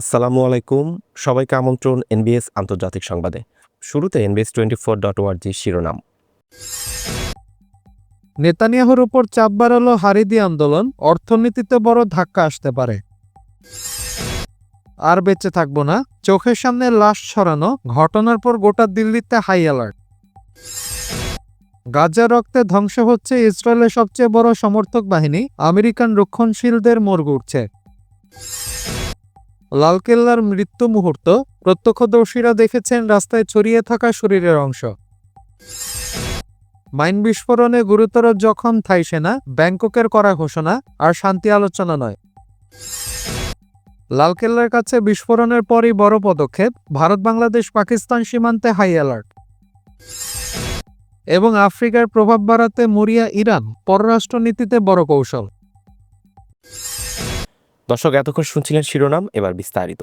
আসসালামু আলাইকুম। সবাইকে আমন্ত্রণ এনবিএস আন্তর্জাতিক সংবাদে। শুরুতে এনবিএস টোয়েন্টি ফোর ডট ওয়ার্জি শিরোনাম। নেতানিয়াহুর উপর চাপ বাড়ালো হারিদি আন্দোলন, অর্থনীতিতে বড় ধাক্কা আসতে পারে। আর বেঁচে থাকব না, চোখের সামনে লাশ ছড়ানো, ঘটনার পর গোটা দিল্লিতে হাই অ্যালার্ট গাজা রক্তে ধ্বংস হচ্ছে ইসরায়েলের সবচেয়ে বড় সমর্থক বাহিনী, আমেরিকান রক্ষণশীলদের মর্গ উঠছে লালকেল্লার মৃত্যু মুহূর্ত প্রত্যক্ষদর্শীরা দেখেছেন রাস্তায় ছড়িয়ে থাকা শরীরের অংশ। মাইন বিস্ফোরণে গুরুতর জখম থাই সেনা, ব্যাংককের করা ঘোষণা, আর শান্তি আলোচনা নয়। লালকেল্লার কাছে বিস্ফোরণের পরই বড় পদক্ষেপ, ভারত, বাংলাদেশ, পাকিস্তান সীমান্তে হাই অ্যালার্ট। এবং আফ্রিকার প্রভাব বাড়াতে মরিয়া ইরান পররাষ্ট্রনীতিতে বড় কৌশল। দর্শক এতক্ষণ শুনছিলেন শিরোনাম এবার বিস্তারিত।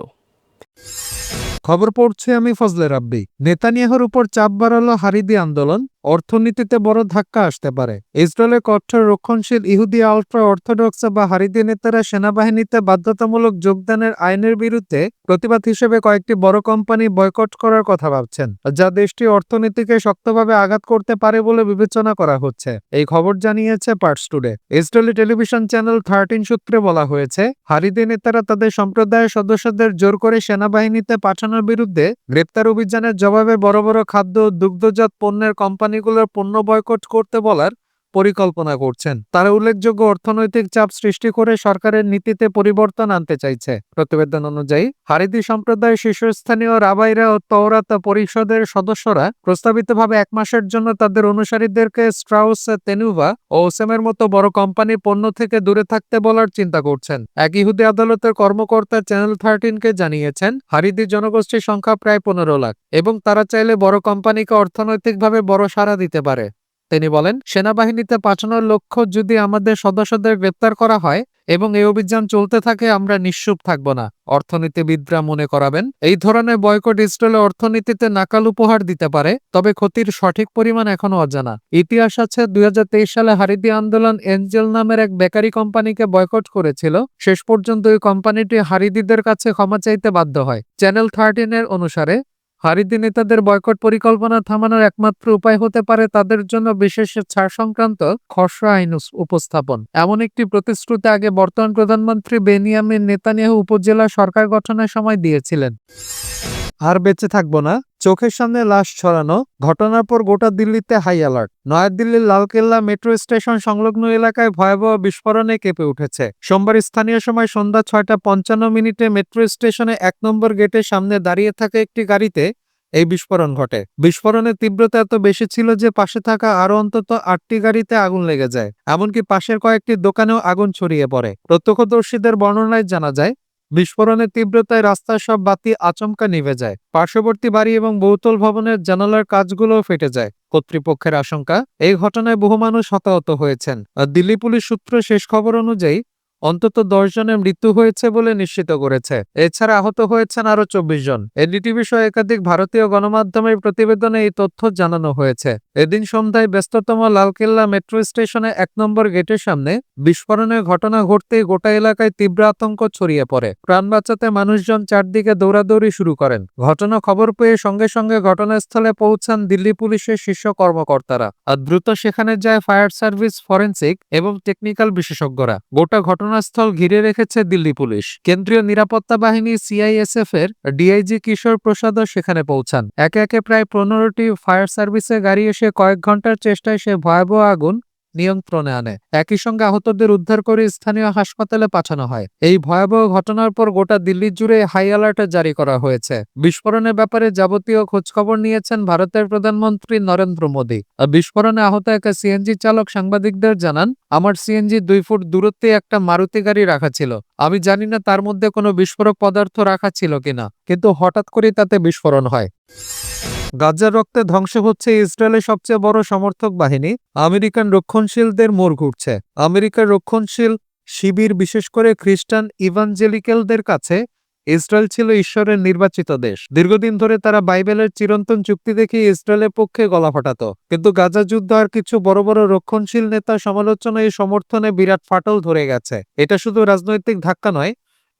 খবর পড়ছে আমি ফজলে রাব্বি। নেতানিয়াহুর উপর চাপ বাড়ালো হারিদি আন্দোলন, অর্থনীতিতে বড় ধাক্কা আসতে পারে। ইসরায়েলের কঠোর রক্ষণশীল ইহুদি আলট্রা অর্থোডক্স বা হারিদি নেতারা সেনাবাহিনীতে বাধ্যতামূলক যোগদানের আইনের বিরুদ্ধে প্রতিবাদ হিসেবে কয়েকটি বড় কোম্পানি বয়কট করার কথা ভাবছেন, যা দেশটি অর্থনীতিকে শক্তভাবে আঘাত করতে পারে বলে বিবেচনা করা হচ্ছে। এই খবর জানিয়েছে parts today. Israeli television channel thirteen সূত্রে বলা হয়েছে, হারিদি নেতারা তাদের সম্প্রদায়ের সদস্যদের জোর করে সেনাবাহিনীতে পাঠানোর বিরুদ্ধে গ্রেপ্তার অভিযানের জবাবে বড় বড় খাদ্য দুগ্ধজাত পণ্যের কোম্পানিগুলোর পণ্য বয়কট করতে বলার পরিকল্পনা করছেন। তারা উল্লেখযোগ্য অর্থনৈতিক চাপ সৃষ্টি করে সরকারের নীতিতে পরিবর্তন আনতে চাইছে। প্রতিবেদন অনুযায়ী হারিদি সম্প্রদায়ের শীর্ষস্থানীয় রাবাইরা ও তওরাতা পরিষদের সদস্যরা প্রস্তাবিতভাবে এক মাসের জন্য তাদের অনুসারীদেরকে স্ট্রাউস, তেনুভা ও ওসেমের মতো বড় কোম্পানি পণ্য থেকে দূরে থাকতে বলার চিন্তা করছেন। এক ইহুদি আদালতের কর্মকর্তা চ্যানেল থার্টিনকে জানিয়েছেন হারিদি জনগোষ্ঠীর সংখ্যা প্রায় পনেরো লাখ এবং তারা চাইলে বড় কোম্পানিকে অর্থনৈতিকভাবে বড় সাড়া দিতে পারে। তিনি বলেন, সেনাবাহিনীতে পাঠানোর লক্ষ্য যদি আমাদের সদস্যদের গ্রেপ্তার করা হয় এবং এই অভিযান চলতে থাকে, আমরা নিঃসুপ থাকব না। অর্থনীতিবিদরা মনে করাবেন, এই ধরনের বয়কট ইসরায়েলের অর্থনীতিতে নাকাল উপহার দিতে পারে, তবে ক্ষতির সঠিক পরিমাণ এখনও অজানা। ইতিহাস আছে, দুই হাজার তেইশ সালে হারিদি আন্দোলন এঞ্জেল নামের এক বেকারি কোম্পানিকে বয়কট করেছিল। শেষ পর্যন্ত ওই কোম্পানিটি হারিদিদের কাছে ক্ষমা চাইতে বাধ্য হয়। চ্যানেল থার্টিনের অনুসারে হারিদি নেতাদের বয়কট পরিকল্পনা থামানোর একমাত্র উপায় হতে পারে তাদের জন্য বিশেষ ছাড় সংক্রান্ত খসড়া আইন উপস্থাপন। এমন একটি প্রতিশ্রুতি আগে বর্তমান প্রধানমন্ত্রী বেনিয়ামিন নেতানিয়াহু উপজেলা সরকার গঠনের সময় দিয়েছিলেন। আর বেঁচে থাকব না। চোখের সামনে লাশ ছড়ানো, ঘটনার পর গোটা দিল্লিতে হাই অ্যালার্ট নয়াদিল্লির লালকেল্লা মেট্রো স্টেশন সংলগ্ন এলাকায় ভয়াবহ বিস্ফোরণে কেঁপে উঠেছে। সোমবার স্থানীয় সময় সন্ধ্যা ছয়টা পঞ্চান্ন মিনিটে মেট্রো স্টেশনে এক নম্বর গেটের সামনে দাঁড়িয়ে থাকা একটি গাড়িতে এই বিস্ফোরণ ঘটে। বিস্ফোরণের তীব্রতা এত বেশি ছিল যে পাশে থাকা আরও অন্তত আটটি গাড়িতে আগুন লেগে যায়। এমনকি পাশের কয়েকটি দোকানেও আগুন ছড়িয়ে পড়ে। প্রত্যক্ষদর্শীদের বর্ণনায় জানা যায় বিস্ফোরণের তীব্রতায় রাস্তার সব বাতি আচমকা নিভে যায়। পার্শ্ববর্তী বাড়ি এবং বহুতল ভবনের জানালার কাজগুলোও ফেটে যায়। কর্তৃপক্ষের আশঙ্কা, এই ঘটনায় বহু মানুষ হতাহত হয়েছেন। দিল্লি পুলিশ সূত্র শেষ খবর অনুযায়ী অন্তত দশ জনের মৃত্যু হয়েছে বলে নিশ্চিত করেছে। এছাড়া আহত হয়েছেন আরও চব্বিশ জন। এনডিটিভি সহ একাধিক ভারতীয় গণমাধ্যমের প্রতিবেদনে এই তথ্য জানানো হয়েছে। এদিন সন্ধ্যায় ব্যস্ততম লালকেল্লা মেট্রো স্টেশনে এক নম্বর গেটের সামনে বিস্ফোরণের ঘটনা ঘটতেই গোটা এলাকায় তীব্র আতঙ্ক ছড়িয়ে পড়ে। প্রাণ বাঁচাতে মানুষজন চারদিকে দৌড়াদৌড়ি শুরু করেন। ঘটনা খবর পেয়ে সঙ্গে সঙ্গে ঘটনাস্থলে পৌঁছান দিল্লি পুলিশের শীর্ষ কর্মকর্তারা। আর দ্রুত সেখানে যায় ফায়ার সার্ভিস ফরেন্সিক এবং টেকনিক্যাল বিশেষজ্ঞরা। গোটা ঘটনাস্থল ঘিরে রেখেছে দিল্লি পুলিশ। কেন্দ্রীয় নিরাপত্তা বাহিনী সিআইএসএফ এর ডিআইজি কিশোর প্রসাদও সেখানে পৌঁছান। একে একে প্রায় পনেরোটি ফায়ার সার্ভিসে গাড়ি এসে কয়েক ঘণ্টার চেষ্টায় সে ভয়াবহ আগুন নিয়ন্ত্রণে আনে। একই সঙ্গে আহতদের উদ্ধার করে স্থানীয় হাসপাতালে পাঠানো হয়। এই ভয়াবহ ঘটনার পর গোটা দিল্লি জুড়ে হাই অ্যালার্ট জারি করা হয়েছে। বিস্ফোরণের ব্যাপারে যাবতীয় খোঁজখবর নিয়েছেন ভারতের প্রধানমন্ত্রী নরেন্দ্র মোদী। বিস্ফোরণে আহত এক সিএনজি চালক সাংবাদিকদের জানান, আমার সিএনজি দুই ফুট দূরত্বে একটা মারুতি গাড়ি রাখা ছিল। আমি জানি না তার মধ্যে কোনো বিস্ফোরক পদার্থ রাখা ছিল কিনা, কিন্তু হঠাৎ করেই তাতে বিস্ফোরণ হয়। গাজার রক্তে ধ্বংস হচ্ছে ইসরায়েলের সবচেয়ে বড় সমর্থক বাহিনী, আমেরিকান রক্ষণশীলদের মোড় ঘুরছে। আমেরিকার রক্ষণশীল শিবির, বিশেষ করে খ্রিস্টান ইভাঞ্জেলিক্যালদের কাছে, ইসরায়েল ছিল ঈশ্বরের নির্বাচিত দেশ। দীর্ঘদিন ধরে তারা বাইবেলের চিরন্তন চুক্তি দেখে ইসরায়েলের পক্ষে গলা ফাটাত। কিন্তু গাজা যুদ্ধ আর কিছু বড় বড় রক্ষণশীল নেতা সমালোচনা এই সমর্থনে বিরাট ফাটল ধরে গেছে। এটা শুধু রাজনৈতিক ধাক্কা নয়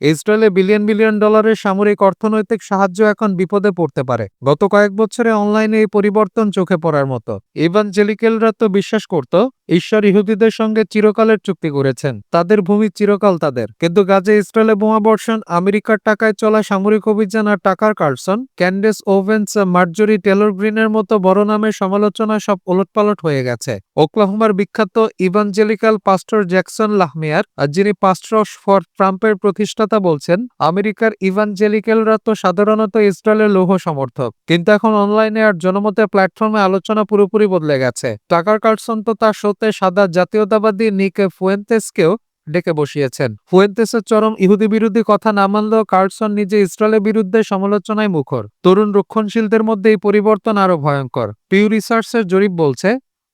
ইসরায়েলে বিলিয়ন বিলিয়ন ডলারের সামরিক অর্থনৈতিক সাহায্য এখন বিপদে পড়তে পারে। গত কয়েক বছরে অনলাইনে এই পরিবর্তন চোখে পড়ার মতো। ইভানজেলিক্যালরা তো বিশ্বাস করত, ঈশ্বর ইহুদিদের সঙ্গে চিরকালের চুক্তি করেছেন। তাদের ভূমি চিরকাল তাদের। কিন্তু গাজে ইসরায়েলে বোমাবর্ষণ আমেরিকার টাকায় চলা সামরিক অভিযান আর Tucker Carlson, Candace Owens, Marjorie, Taylor গ্রিনের মতো বড় নামের সমালোচনা সব ওলটপালট হয়ে গেছে। ওক্লাহোমার বিখ্যাত ইভানজেলিক্যাল পাস্টর জ্যাকসন লাহমিয়ার আর যিনি পাস্টর ফর ট্রাম্পের প্রতিষ্ঠাতা বলছেন, আমেরিকার ইভানজেলিক্যালরা তো সাধারণত ইসরায়েলের লৌহ সমর্থক। কিন্তু এখন অনলাইনে আর জনমতের প্ল্যাটফর্মে আলোচনা পুরোপুরি বদলে গেছে। টাকার কার্সন তো তার শোতে সাদা জাতীয়তাবাদী নিকে ফুয়েন্তেসকেও ডেকে বসিয়েছেন। ফুয়েন্তেসের চরম ইহুদি বিরোধী কথা না মানলেও কার্লসন নিজে ইসরায়েলের বিরুদ্ধে সমালোচনায় মুখর। তরুণ রক্ষণশীলদের মধ্যে এই পরিবর্তন আরও ভয়ঙ্কর। পিউ রিসার্চের জরিপ বলছে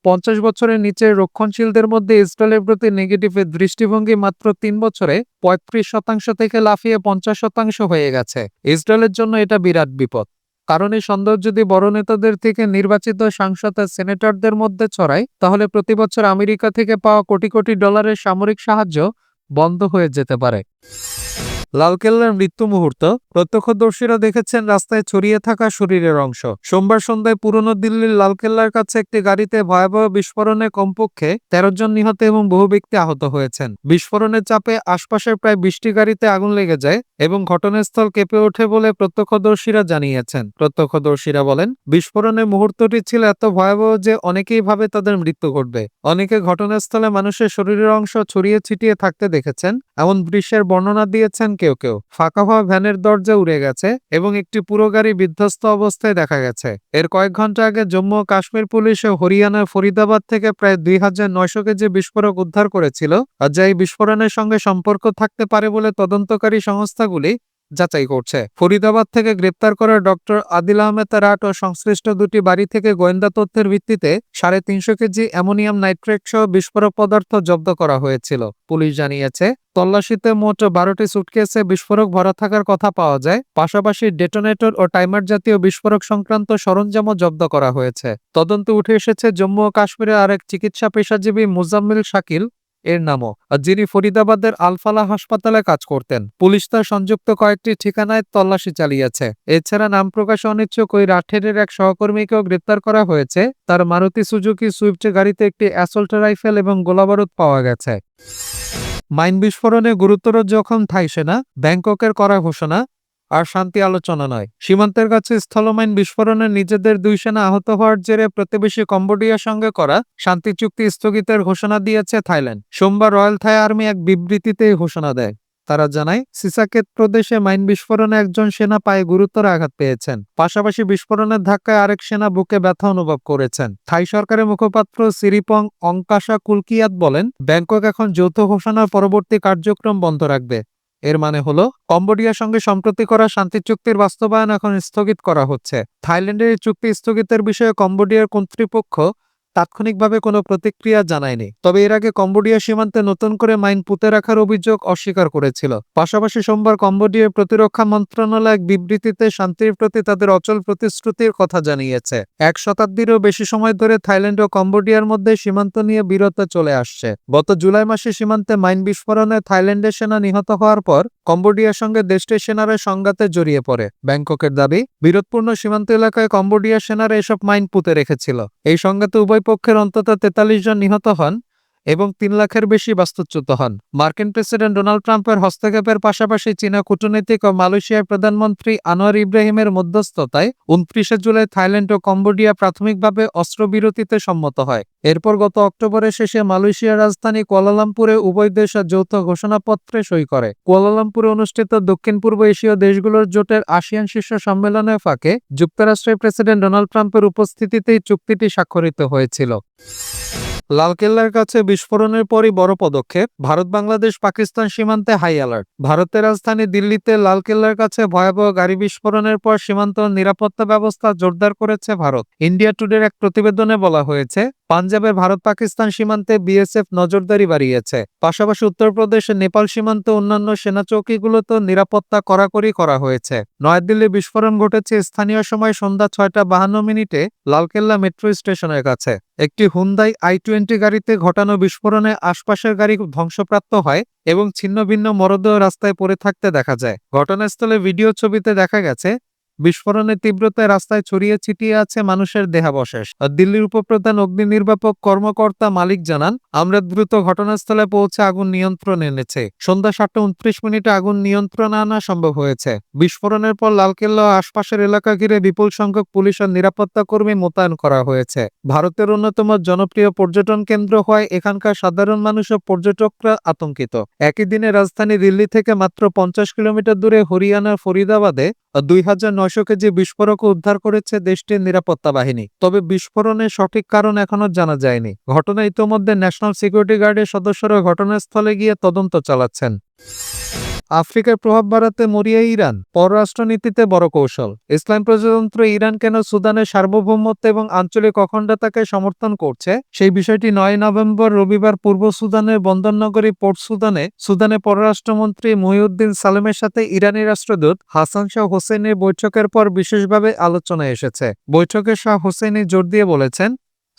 পঞ্চাশ বছরের নিচে রক্ষণশীলদের মধ্যে ইসরায়েলের প্রতি নেগেটিভের দৃষ্টিভঙ্গি মাত্র তিন বছরে পঁয়ত্রিশ শতাংশ থেকে লাফিয়ে পঞ্চাশ শতাংশ হয়ে গেছে। ইসরায়েলের জন্য এটা বিরাট বিপদ। কারণ এই সন্দেহ যদি বড় নেতাদের থেকে নির্বাচিত সাংসদ সেনেটরদের মধ্যে ছড়ায়, তাহলে প্রতি বছর আমেরিকা থেকে পাওয়া কোটি কোটি ডলারের সামরিক সাহায্য বন্ধ হয়ে যেতে পারে। লালকেল্লার মৃত্যু মুহূর্ত, প্রত্যক্ষদর্শীরা দেখেছেন রাস্তায় ছড়িয়ে থাকা শরীরের অংশ। সোমবার সন্ধ্যায় পুরনো দিল্লির লালকেল্লার কাছে একটি গাড়িতে ভয়াবহ বিস্ফোরণে কমপক্ষে তেরো জন নিহত এবং বহু ব্যক্তি আহত হয়েছেন। বিস্ফোরণের চাপে আশপাশের প্রায় বিশটি গাড়িতে আগুন লেগে যায় এবং ঘটনাস্থল কেঁপে ওঠে বলে প্রত্যক্ষদর্শীরা জানিয়েছেন। প্রত্যক্ষদর্শীরা বলেন, বিস্ফোরণের মুহূর্তটি ছিল এত ভয়াবহ যে অনেকেই ভাবে তাদের মৃত্যু ঘটবে। অনেকে ঘটনাস্থলে মানুষের শরীরের অংশ ছড়িয়ে ছিটিয়ে থাকতে দেখেছেন এমন দৃশ্যের বর্ণনা দিয়েছেন কেউ কেউ। ফাঁকা হওয়া ভ্যানের দরজা উড়ে গেছে এবং একটি পুরো গাড়ি বিধ্বস্ত অবস্থায় দেখা গেছে। এর কয়েক ঘণ্টা আগে জম্মু ও কাশ্মীর পুলিশ ও হরিয়ানার ফরিদাবাদ থেকে প্রায় দুই হাজার নয়শো কেজি বিস্ফোরক উদ্ধার করেছিল। আর যা এই বিস্ফোরণের সঙ্গে সম্পর্ক থাকতে পারে বলে তদন্তকারী সংস্থাগুলি যাচাই করছে। ফরিদাবাদ থেকে গ্রেপ্তার করা ডক্টর আদিল আহমেদ রাট ও সংশ্লিষ্ট দুটি বাড়ি থেকে গোয়েন্দা তথ্যের ভিত্তিতে সাড়ে তিনশো কেজি অ্যামোনিয়াম নাইট্রেট সহ বিস্ফোরক পদার্থ জব্দ করা হয়েছিল। পুলিশ জানিয়েছে, তল্লাশিতে মোট বারোটি সুটকেসে বিস্ফোরক ভরা থাকার কথা পাওয়া যায়। পাশাপাশি ডেটোনেটর ও টাইমার জাতীয় বিস্ফোরক সংক্রান্ত সরঞ্জামও জব্দ করা হয়েছে। তদন্তে উঠে এসেছে জম্মু ও কাশ্মীরের আরেক চিকিৎসা পেশাজীবী মুজাম্মিল শাকিল এর নামও। যিনি ফরিদাবাদের আলফালা হাসপাতালে কাজ করতেন, পুলিশ তার সংযুক্ত কয়েকটি ঠিকানায় তল্লাশি চালিয়েছে। এছাড়া নাম প্রকাশে অনিচ্ছুক ওই রাঠেরের এক সহকর্মীকেও গ্রেপ্তার করা হয়েছে। তার মারুতি সুজুকি সুইফট গাড়িতে একটি অ্যাসল্ট রাইফেল এবং গোলাবারুদ পাওয়া গেছে। মাইন বিস্ফোরণে গুরুতর জখম থাই সেনা, ব্যাংককের করা ঘোষণা আর শান্তি আলোচনা নয়। সীমান্তের কাছে স্থলমাইন বিস্ফোরণে নিজেদের দুই সেনা আহত হওয়ার জেরে প্রতিবেশী কম্বোডিয়ার সঙ্গে করা শান্তি চুক্তি স্থগিতের ঘোষণা দিয়েছে থাইল্যান্ড। সোমবার রয়্যাল থাই আর্মি এক বিবৃতিতে ঘোষণা দেয়। তারা জানায়, সিসাকেত প্রদেশে মাইন বিস্ফোরণে একজন সেনা পায়ে গুরুতর আঘাত পেয়েছেন। পাশাপাশি বিস্ফোরণের ধাক্কায় আরেক সেনা বুকে ব্যথা অনুভব করেছেন। থাই সরকারের মুখপাত্র সিরিপং অঙ্কাশা কুলকিয়াত বলেন, ব্যাংকক এখন যৌথ ঘোষণার পরবর্তী কার্যক্রম বন্ধ রাখবে। এর মানে হলো, কম্বোডিয়ার সঙ্গে সম্প্রতি করা শান্তি চুক্তির বাস্তবায়ন এখন স্থগিত করা হচ্ছে। থাইল্যান্ডের এই চুক্তি স্থগিতের বিষয়ে কম্বোডিয়ার কর্তৃপক্ষ তাৎক্ষণিকভাবে কোনো প্রতিক্রিয়া জানায়নি। তবে এর আগে কম্বোডিয়া সীমান্তে নতুন করে মাইন পুঁতে রাখার অভিযোগ অস্বীকার করেছিল। পাশাপাশি সোমবার কম্বোডিয়ার প্রতিরক্ষা মন্ত্রণালয় এক বিবৃতিতে শান্তির প্রতি তাদের অচল প্রতিশ্রুতির কথা জানিয়েছে। এক শতাব্দীরও বেশি সময় ধরে থাইল্যান্ড ও কম্বোডিয়ার মধ্যে সীমান্ত নিয়ে বিরত চলে আসছে। গত জুলাই মাসে সীমান্তে মাইন বিস্ফোরণে থাইল্যান্ডের সেনা নিহত হওয়ার পর কম্বোডিয়ার সঙ্গে দেশটির সেনারা সংঘাতে জড়িয়ে পড়ে। ব্যাংককের দাবি, বিরোধপূর্ণ সীমান্ত এলাকায় কম্বোডিয়ার সেনারা এসব মাইন পুঁতে রেখেছিল। এই সংঘাতে উভয় পক্ষের অন্তত তেতাল্লিশ জন নিহত হন। এবং তিন লাখের বেশি বাস্তুচ্যুত হন। মার্কিন প্রেসিডেন্ট ডোনাল্ড ট্রাম্পের হস্তক্ষেপের পাশাপাশি চীনা কূটনীতিক ও মালয়েশিয়ার প্রধানমন্ত্রী আনোয়ার ইব্রাহিমের মধ্যস্থতায় উনত্রিশে জুলাই থাইল্যান্ড ও কম্বোডিয়া প্রাথমিকভাবে অস্ত্রবিরতিতে সম্মত হয়। এরপর গত অক্টোবরের শেষে মালয়েশিয়ার রাজধানী কুয়ালালামপুরে উভয় দেশ যৌথ ঘোষণাপত্রে সই করে। কুয়ালালামপুরে অনুষ্ঠিত দক্ষিণ পূর্ব এশীয় দেশগুলোর জোটের আসিয়ান শীর্ষ সম্মেলনের ফাঁকে যুক্তরাষ্ট্রের প্রেসিডেন্ট ডোনাল্ড ট্রাম্পের উপস্থিতিতেই চুক্তিটি স্বাক্ষরিত হয়েছিল। লালকেল্লার কাছে বিস্ফোরণের পরই বড় পদক্ষেপ, ভারত বাংলাদেশ পাকিস্তান সীমান্তে হাই অ্যালার্ট। ভারতের রাজধানী দিল্লিতে লালকেল্লার কাছে ভয়াবহ গাড়ি বিস্ফোরণের পর সীমান্ত নিরাপত্তা ব্যবস্থা জোরদার করেছে ভারত। ইন্ডিয়া টুডের এক প্রতিবেদনে বলা হয়েছে পাঞ্জাবের ভারত পাকিস্তান সীমান্তে বিএসএফ নজরদারি বাড়িয়েছে। পাশাপাশি উত্তরপ্রদেশের নেপাল সীমান্তে অন্যান্য সেনা চৌকিগুলোতে নিরাপত্তা কড়াকড়ি করা হয়েছে। নয়াদিল্লি বিস্ফোরণ ঘটেছে স্থানীয় সময় সন্ধ্যা ছয়টা বাহান্ন মিনিটে লালকেল্লা মেট্রো স্টেশনের কাছে। একটি হুন্দাই আই টোয়েন্টি গাড়িতে ঘটানো বিস্ফোরণে আশপাশের গাড়ি ধ্বংসপ্রাপ্ত হয় এবং ছিন্ন ভিন্ন মরদেহ রাস্তায় পড়ে থাকতে দেখা যায়। ঘটনাস্থলে ভিডিও ছবিতে দেখা গেছে বিস্ফোরণের তীব্রতায় রাস্তায় ছড়িয়ে ছিটিয়ে আছে মানুষের দেহাবশেষ। দিল্লির উপপ্রধান অগ্নি নির্বাপক কর্মকর্তা মালিক জানান, আমরা দ্রুত ঘটনাস্থলে পৌঁছে আগুন নিয়ন্ত্রণে এনেছে। সন্ধ্যা সাতটা উনত্রিশ মিনিটে আগুন নিয়ন্ত্রণে আনা সম্ভব হয়েছে। বিস্ফোরণের পর লালকেল্লা ও আশপাশের এলাকা ঘিরে বিপুল সংখ্যক পুলিশ ও নিরাপত্তা কর্মী মোতায়েন করা হয়েছে। ভারতের অন্যতম জনপ্রিয় পর্যটন কেন্দ্র হওয়ায় এখানকার সাধারণ মানুষ ও পর্যটকরা আতঙ্কিত। একই দিনে রাজধানী দিল্লি থেকে মাত্র পঞ্চাশ কিলোমিটার দূরে হরিয়ানার ফরিদাবাদে দুই হাজার নয়শো কেজি বিস্ফোরক উদ্ধার করেছে দেশটির নিরাপত্তা বাহিনী। তবে বিস্ফোরণের সঠিক কারণ এখনও জানা যায়নি। ঘটনা ইতোমধ্যে ন্যাশনাল সিকিউরিটি গার্ডের সদস্যরা ঘটনাস্থলে গিয়ে তদন্ত চালাচ্ছেন। আফ্রিকার প্রভাব বাড়াতে মরিয়া ইরান পররাষ্ট্রনীতিতে বড় কৌশল। ইসলাম প্রজাতন্ত্র ইরান কেন সুদানের সার্বভৌমত্ব এবং আঞ্চলিক অখণ্ডতাকে সমর্থন করছে? সেই বিষয়টি নয় নভেম্বর রবিবার পূর্ব সুদানের বন্দরনগরী পোর্ট সুদানে সুদানের পররাষ্ট্রমন্ত্রী মহিউদ্দিন সালেমের সাথে ইরানি রাষ্ট্রদূত হাসান শাহ হোসেনের বৈঠকের পর বিশেষভাবে আলোচনায় এসেছে। বৈঠকে শাহ হোসেনি জোর দিয়ে বলেছেন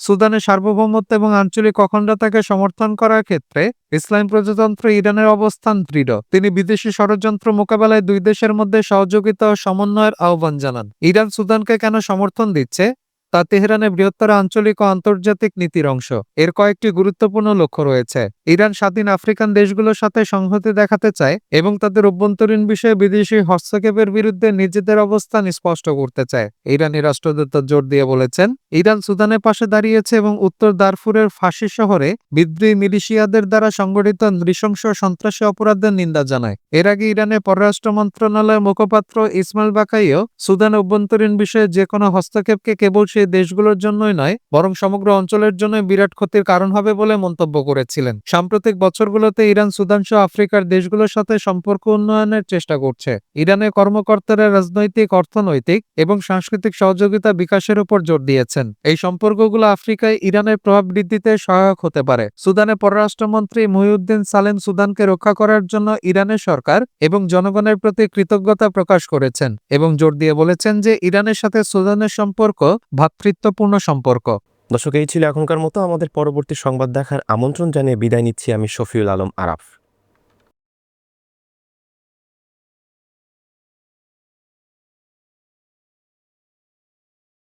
সুদানের সার্বভৌমত্ব এবং আঞ্চলিক অখণ্ডতাকে সমর্থন করার ক্ষেত্রে ইসলাম প্রজাতন্ত্র ইরানের অবস্থান দৃঢ়। তিনি বিদেশি ষড়যন্ত্র মোকাবেলায় দুই দেশের মধ্যে সহযোগিতা ও সমন্বয়ের আহ্বান জানান। ইরান সুদানকে কেন সমর্থন দিচ্ছে? তা তেহরানের বৃহত্তর আঞ্চলিক ও আন্তর্জাতিক নীতির অংশ। এর কয়েকটি গুরুত্বপূর্ণ লক্ষ্য রয়েছে। ইরান স্বাধীন আফ্রিকান দেশগুলোর সাথে সংহতি দেখাতে চায় এবং তাদের অভ্যন্তরীণ বিষয়ে বিদেশি হস্তক্ষেপের বিরুদ্ধে নিজেদের অবস্থান স্পষ্ট করতে চায়। ইরানি রাষ্ট্রদূত জোর দিয়ে বলেছেন, ইরান সুদানের পাশে দাঁড়িয়েছে এবং উত্তর দারফুরের ফাঁসি শহরে বিদ্রোহী মিলিশিয়াদের দ্বারা সংগঠিত নৃশংস সন্ত্রাসী অপরাধের নিন্দা জানায়। এর আগে ইরানের পররাষ্ট্র মন্ত্রণালয়ের মুখপাত্র ইসমাইল বাকাইও সুদান অভ্যন্তরীণ বিষয়ে যে কোনো হস্তক্ষেপকে কেবল সেই দেশগুলোর জন্যই নয়, বরং সমগ্র অঞ্চলের জন্য বিরাট ক্ষতির কারণ হবে বলে মন্তব্য করেছিলেন। সাম্প্রতিক বছরগুলোতে ইরান, সুদান সহ আফ্রিকার দেশগুলোর সাথে সম্পর্ক উন্নয়নের চেষ্টা করছে। ইরানের কর্মকর্তারা রাজনৈতিক, অর্থনৈতিক এবং সাংস্কৃতিক সহযোগিতা বিকাশের উপর জোর দিয়েছেন। এই সম্পর্কগুলো আফ্রিকায় ইরানের প্রভাব বৃদ্ধিতে সহায়ক হতে পারে। সুদানের পররাষ্ট্রমন্ত্রী মহিউদ্দিন সালেম সুদানকে রক্ষা করার জন্য ইরানের সরকার এবং জনগণের প্রতি কৃতজ্ঞতা প্রকাশ করেছেন এবং জোর দিয়ে বলেছেন যে ইরানের সাথে সুদানের সম্পর্ক ভ্রাতৃত্বপূর্ণ সম্পর্ক। দর্শক, এই ছিল এখনকার মতো। আমাদের পরবর্তী সংবাদ দেখার আমন্ত্রণ জানিয়ে বিদায় নিচ্ছি আমি শফিউল আলম আরাফ।